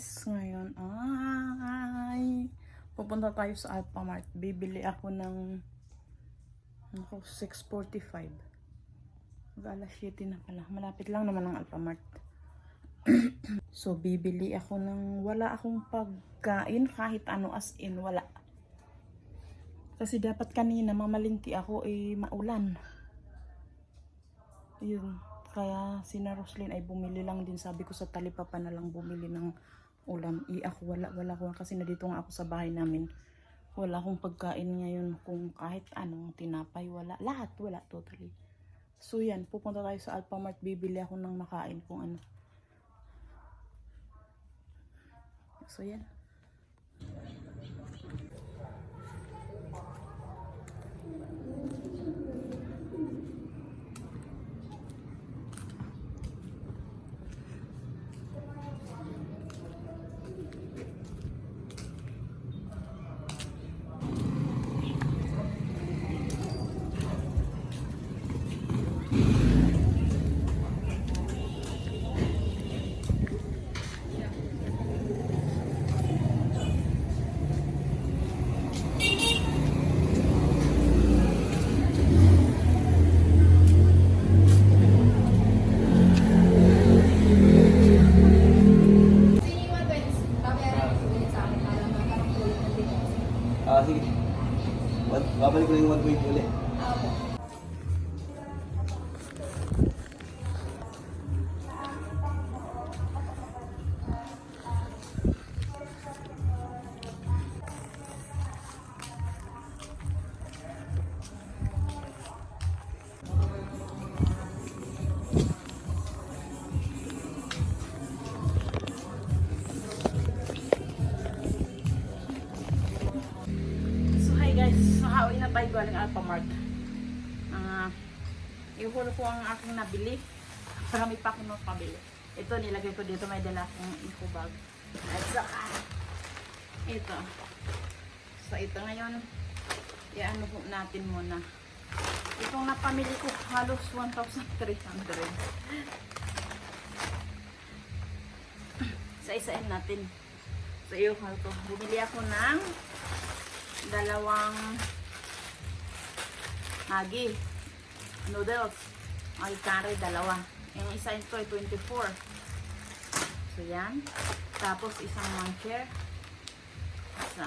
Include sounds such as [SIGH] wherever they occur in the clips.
guys, ngayon ay pupunta tayo sa Alphamart. Bibili ako ng ako, 6.45. Mag alas 7 na pala. Malapit lang naman ang Alphamart. [CLEARS THROAT] so, bibili ako ng wala akong pagkain kahit ano as in wala. Kasi dapat kanina mamalingki ako eh maulan. Yun. Kaya si Roslyn ay bumili lang din. Sabi ko sa talipapa na lang bumili ng ulam. I ako wala, wala ko. Kasi nandito nga ako sa bahay namin. Wala akong pagkain ngayon kung kahit anong tinapay. Wala. Lahat. Wala totally. So yan. Pupunta tayo sa Alphamart. Bibili ako ng makain kung ano. So yan. Tayo galing Alphamart. Ah, ihulog ko ang aking nabili. Marami pa akong pabili. Ito nilagay ko dito, may dala akong info bag. At saka, ito. So ito ngayon, i-ano po natin muna. Itong napamili ko, halos 1,300. Sa isain natin. So ihulog ko. Bumili ako ng dalawang Maggi noodles. Ay, kare, dalawa. Yung isa ito ay 24. So, yan. Tapos, isang muncher. Isa.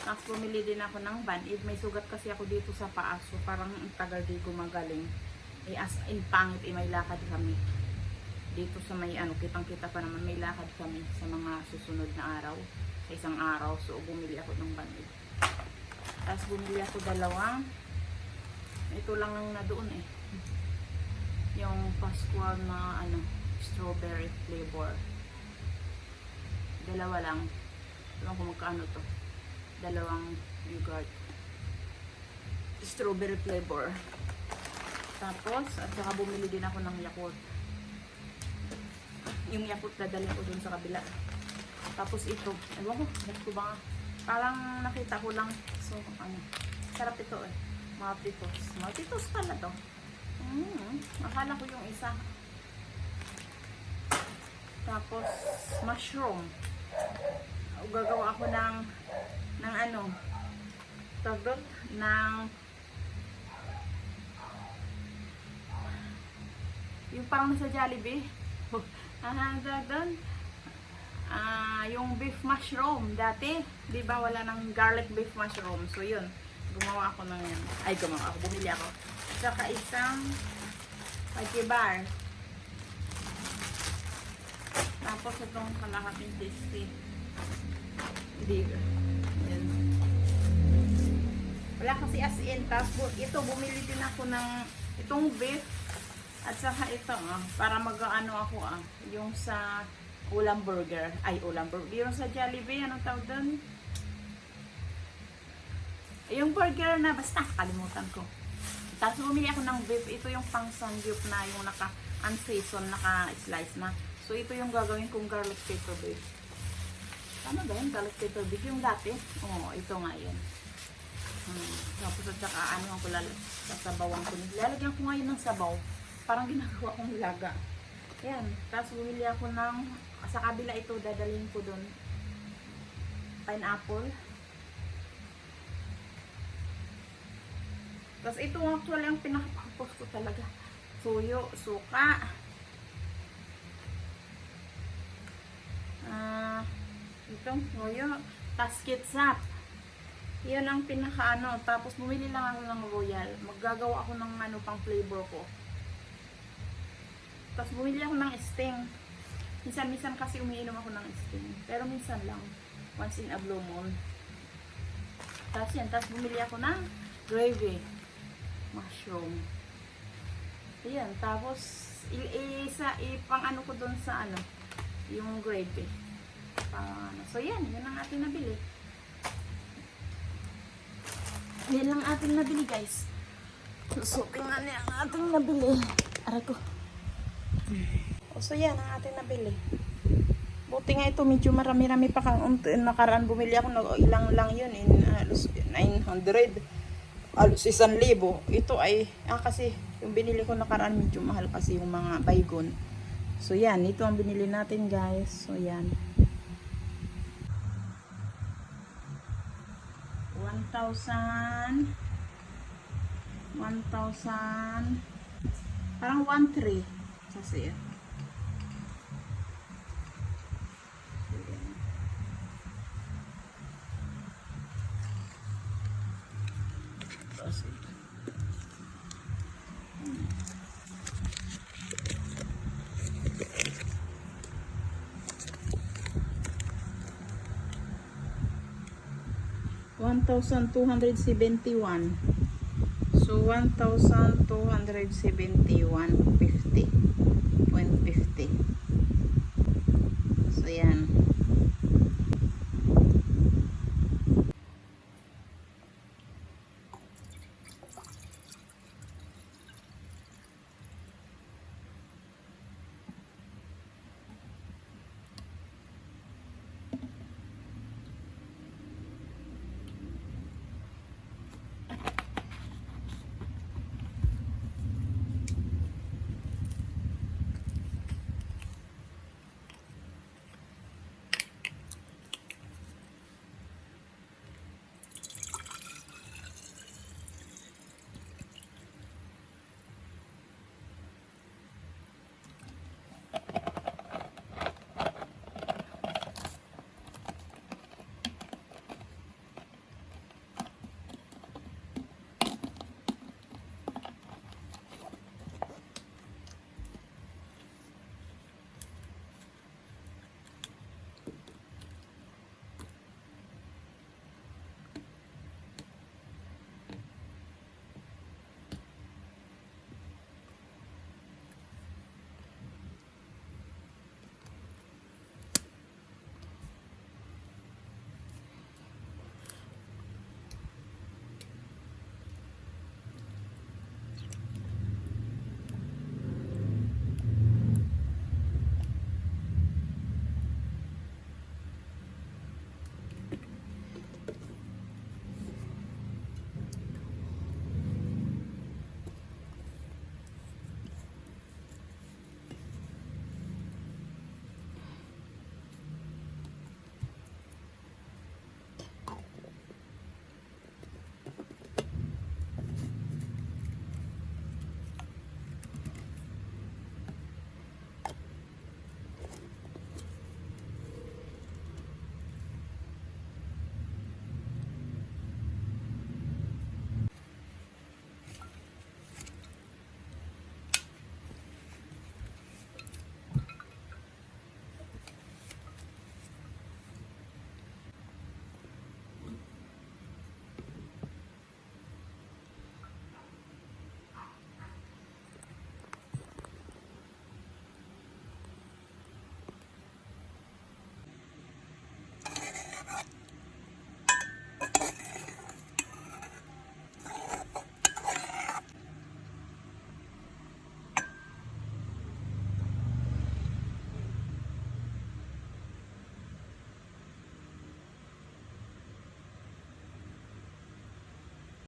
Tapos, bumili din ako ng band-aid. May sugat kasi ako dito sa paa. So, parang ang tagal di gumagaling. Eh, as in pangit, eh, may lakad kami. Dito sa may, ano, kitang-kita pa naman, may lakad kami sa mga susunod na araw. Sa isang araw. So, bumili ako ng band-aid. Tapos, bumili ako dalawang ito lang ang na doon eh. Yung Pascual na ano, strawberry flavor. Dalawa lang. Ewan ko magkano to. Dalawang yogurt. Strawberry flavor. Tapos, at saka bumili din ako ng Yakult. Yung Yakult dadalhin ko dun sa kabila. Tapos ito, ewan ko, ko ba nga? Parang nakita ko lang. So, ano, sarap ito eh. Maltitos. Maltitos pala to. Mm, akala ko yung isa. Tapos, mushroom. Gagawa ako ng, ng ano, tawag doon, ng, yung parang sa Jollibee. [LAUGHS] Ah, tawag doon, ah, yung beef mushroom dati, 'di ba wala ng garlic beef mushroom. So 'yun, gumawa ako ng yan. Ay, gumawa ako, bumili ako. Saka isang pakibar. Tapos itong kalahating tasty. Hindi. Yan. Wala kasi as in. Tapos ito, bumili din ako ng itong beef. At saka ito, ah, para mag-ano ako, ah, yung sa ulam burger. Ay, ulam burger. Yung sa Jollibee, anong tawag doon? Yung burger na, basta, kalimutan ko. Tapos bumili ako ng beef. Ito yung pang sangyup na yung naka unseason, naka-slice na. So, ito yung gagawin kong garlic pepper beef. Tama ba yun? Garlic pepper beef. Yung dati? Oo, ito nga yun. Hmm. Tapos at saka ano ko lalo, sasabawan ko. Lalagyan ko ngayon ng sabaw. Parang ginagawa kong laga. Yan. Tapos bumili ako ng sa kabila ito dadalhin ko doon. Pineapple. Tapos ito actually ang pinakapapos ko talaga. Suyo, suka. Ah, itong suyo. Tapos ketchup. Yan ang pinaka ano. Tapos bumili lang ako ng royal. Maggagawa ako ng ano pang flavor ko. Tapos bumili ako ng sting. Minsan-minsan kasi umiinom ako ng sting. Pero minsan lang. Once in a blue moon. Tapos yan. Tapos bumili ako ng gravy. Mushroom. Ayan. Tapos isa ipang ano ko doon sa ano. Yung gravy. Pang ano. So yan. Yan ang ating nabili. Yan lang ating nabili guys. Susukin na niya ang ating nabili. Aray ko. O so yan ang ating nabili. Buti nga ito medyo marami-rami pa kang um, nakaraan bumili ako ng ilang lang yun in halos 900 halos 1,000 ito ay ah, kasi yung binili ko nakaraan medyo mahal kasi yung mga baygon. So yan. Ito ang binili natin guys. So yan. 1,000 1,000 parang 1,3 kasi yan 1,271. So, 1,271.50.